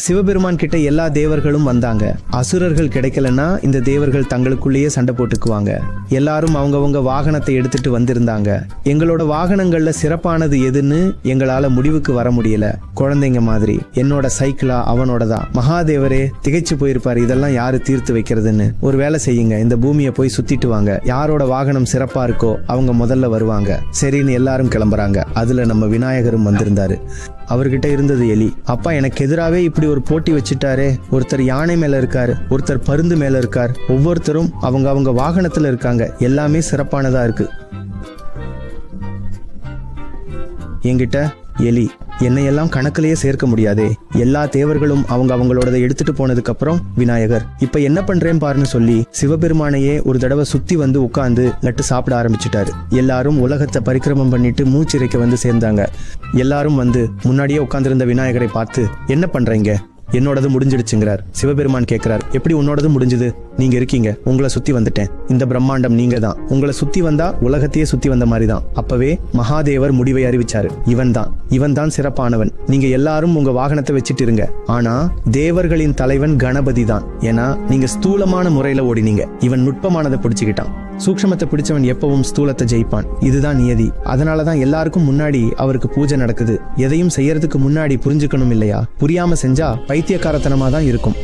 சிவபெருமான் கிட்ட எல்லா தேவர்களும் வந்தாங்க. அசுரர்கள் கிடைக்கலன்னா இந்த தேவர்கள் தங்களுக்குள்ளேயே சண்டை போட்டுக்குவாங்க. எல்லாரும் அவங்கவங்க வாகனத்தை எடுத்துட்டு வந்திருந்தாங்க. எங்களோட வாகனங்கள்ல சிறப்பானது எதுன்னு எங்களால முடிவுக்கு வர முடியல. குழந்தைங்க மாதிரி. என்னோட சைக்கிளா? அவனோட தான் மகாதேவரே திகைச்சு போயிருப்பாரு. இதெல்லாம் யாரு தீர்த்து வைக்கிறதுன்னு. ஒரு வேலை செய்யுங்க. இந்த பூமியை போய் சுத்திட்டு வாங்க. யாரோட வாகனம் சிறப்பா இருக்கோ அவங்க முதல்ல வருவாங்க. சரின்னு எல்லாரும் கிளம்புறாங்க. அதுல நம்ம விநாயகரும் வந்திருந்தாரு. அவர்கிட்ட இருந்தது எலி. அப்பா எனக்கு எதிராவே இப்படி ஒரு போட்டி வச்சுட்டாரே. ஒருத்தர் யானை மேல இருக்காரு ஒருத்தர் பருந்து மேல இருக்கார். ஒவ்வொருத்தரும் அவங்க அவங்க வாகனத்துல இருக்காங்க. எல்லாமே சிறப்பானதா இருக்கு. என்கிட்ட எலி. என்னையெல்லாம் கணக்கிலேயே சேர்க்க முடியாதே. எல்லா தேவர்களும் அவங்க அவங்களோடதை எடுத்துட்டு போனதுக்கு அப்புறம் விநாயகர் இப்ப என்ன பண்றேன் பாருன்னு சொல்லி சிவபெருமானையே ஒரு தடவை சுத்தி வந்து உட்கார்ந்து லட்டு சாப்பிட ஆரம்பிச்சிட்டாரு. எல்லாரும் உலகத்தை பரிக்கிரமம் பண்ணிட்டு மூச்சிறைக்க வந்து சேர்ந்தாங்க. எல்லாரும் வந்து முன்னாடியே உட்கார்ந்திருந்த விநாயகரை பார்த்து என்ன பண்றீங்க? என்னோடது முடிஞ்சிடுச்சுங்கிறார். சிவபெருமான் கேட்கிறார் எப்படி உன்னோடது முடிஞ்சது? நீங்க இருக்கீங்க உங்களை சுத்தி வந்துட்டேன். இந்த பிரம்மாண்டம் நீங்க தான். உங்களை சுத்தி வந்தா உலகத்தையே சுத்தி வந்த மாதிரி தான். அப்பவே மகாதேவர் முடிவை அறிவிச்சாரு. இவன் தான். இவன் தான் சிறப்பானவன். நீங்க எல்லாரும் உங்க வாகனத்தை வச்சுட்டு இருங்க. ஆனா தேவர்களின் தலைவன் கணபதி தான். ஏன்னா நீங்க ஸ்தூலமான முறையில ஓடினீங்க. இவன் நுட்பமானதை பிடிச்சுக்கிட்டான். சூக்ஷமத்தை பிடிச்சவன் எப்பவும் ஸ்தூலத்தை ஜெயிப்பான். இதுதான் நியதி. அதனாலதான் எல்லாருக்கும் முன்னாடி அவருக்கு பூஜை நடக்குது. எதையும் செய்யறதுக்கு முன்னாடி புரிஞ்சுக்கணும் இல்லையா? புரியாம செஞ்சா பைத்தியக்காரத்தனமா தான் இருக்கும்.